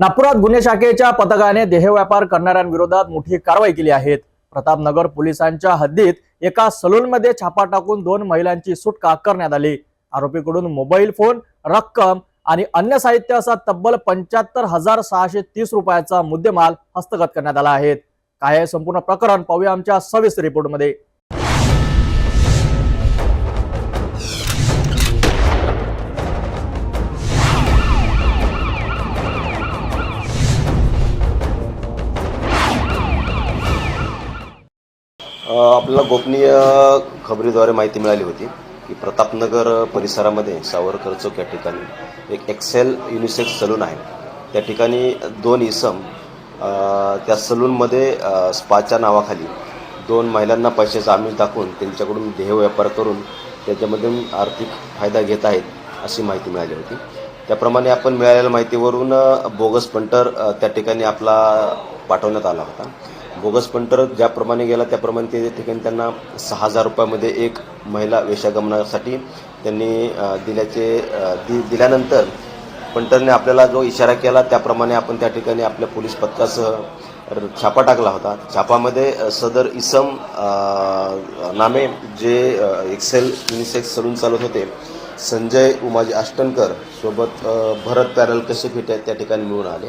नागपुरात गुन्हे शाखेच्या पथकाने देहव्यापार करणाऱ्यांविरोधात मोठी कारवाई केली आहे. प्रतापनगर पोलिसांच्या हद्दीत एका सलूनमध्ये छापा टाकून दोन महिलांची सुटका करण्यात आली. आरोपीकडून मोबाईल फोन रक्कम आणि अन्य साहित्य असा तब्बल पंच्याहत्तर हजार सहाशे तीस रुपयाचा मुद्देमाल हस्तगत करण्यात आला आहे. काय आहे संपूर्ण प्रकरण पाहूया आमच्या सविस्तर रिपोर्टमध्ये. आपल्याला गोपनीय खबरीद्वारे माहिती मिळाली होती की प्रतापनगर परिसरामध्ये सावरकर चौक या ठिकाणी एक एक्सेल युनिसेक्स सलून आहे. त्या ठिकाणी दोन इसम त्या सलूनमध्ये स्पाच्या नावाखाली दोन महिलांना पैशाचा आमिष दाखवून त्यांच्याकडून देह व्यापार करून त्याच्यामधून आर्थिक फायदा घेत आहेत अशी माहिती मिळाली होती. त्याप्रमाणे आपण मिळालेल्या माहितीवरून बोगस पंटर त्या ठिकाणी आपला पाठवण्यात आला होता. बोगस पंटर ज्याप्रमाणे गेला त्याप्रमाणे ते ठिकाणी त्यांना सहा हजार रुपयामध्ये एक महिला वेशागमनासाठी त्यांनी दिल्याचे दि दिल्यानंतर पंटरने आपल्याला जो इशारा केला त्याप्रमाणे आपण त्या ठिकाणी आपल्या पोलीस पथकासह छापा टाकला होता. छापामध्ये सदर इसम नामे जे एक्सेल युनिसेक्स सलून चालवत होते संजय उमाजी आष्टनकर सोबत भरत पॅरल कसे फिट आहेत त्या ठिकाणी मिळून आले.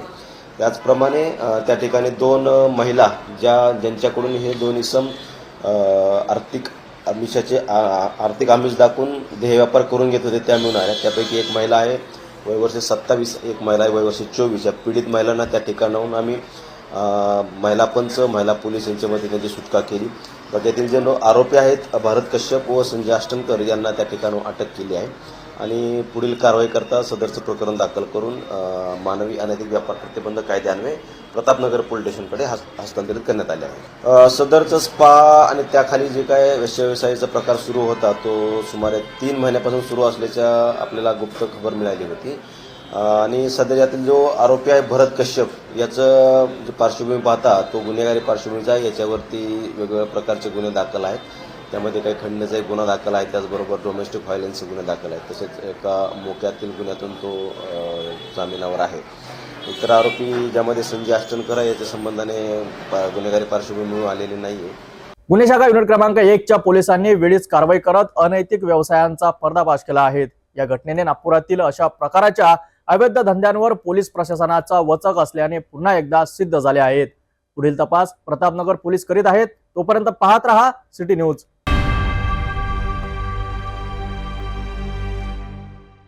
त्याचप्रमाणे त्या ठिकाणी दोन महिला ज्या ज्यांच्याकडून हे दोन इसम आर्थिक आमिषाचे आ- आर्थिक आमिष दाखवून देहव्यापार करून घेत होते त्या मिळून आल्या. त्यापैकी एक महिला आहे वयवर्ष सत्तावीस एक महिला आहे वयवर्ष चोवीस. या पीडित महिलांना त्या ठिकाणाहून आम्ही महिला पंच महिला पोलीस यांच्यामध्ये त्यांची सुटका केली. तर त्यातील जे आरोपी आहेत भारत कश्यप व संजय अष्टमकर यांना त्या ठिकाणाहून अटक केली आहे. आणि पुढील कारवाई करता सदरचं प्रकरण दाखल करून मानवी अनैतिक व्यापार प्रतिबंध कायद्यान्वये प्रतापनगर पोलीस स्टेशनकडे हस्तांतरित करण्यात आले आहे. सदरचं स्पा आणि त्याखाली जे काय व्यवसायाचा प्रकार सुरू होता तो सुमारे तीन महिन्यापासून सुरू असल्याच्या आपल्याला गुप्त खबर मिळाली होती. आणि सध्या यातील जो आरोपी आहे भरत कश्यप याचं जे पार्श्वभूमी पाहता तो गुन्हेगारी पार्श्वभूमीचा आहे याच्यावरती वेगवेगळ्या प्रकारचे गुन्हे दाखल आहेत. त्यामध्ये काही खंडणीचा एक गुन्हा दाखल आहे त्याचबरोबर डोमेस्टिक व्हायलन्सचे गुन्हे दाखल आहेत. तसेच एका मोक्यातील गुन्ह्यातून तो जामिनावर आहे. इतर आरोपी ज्यामध्ये संजय अष्टनकर आहे याच्या संबंधाने गुन्हेगारी पार्श्वभूमी मिळून आलेली नाही आहे गुन्हे शाखा युनिट क्रमांक एकच्या पोलिसांनी वेळीच कारवाई करत अनैतिक व्यवसायांचा पर्दाफाश केला आहे. या घटनेने नागपुरातील अशा प्रकाराच्या अवैध धंद्यांवर पोलीस प्रशासनाचा वचक असल्याने पुन्हा एकदा सिद्ध झाले आहेत. पुढील तपास प्रतापनगर पोलीस करीत आहेत. तोपर्यंत पाहत रहा सिटी न्यूज.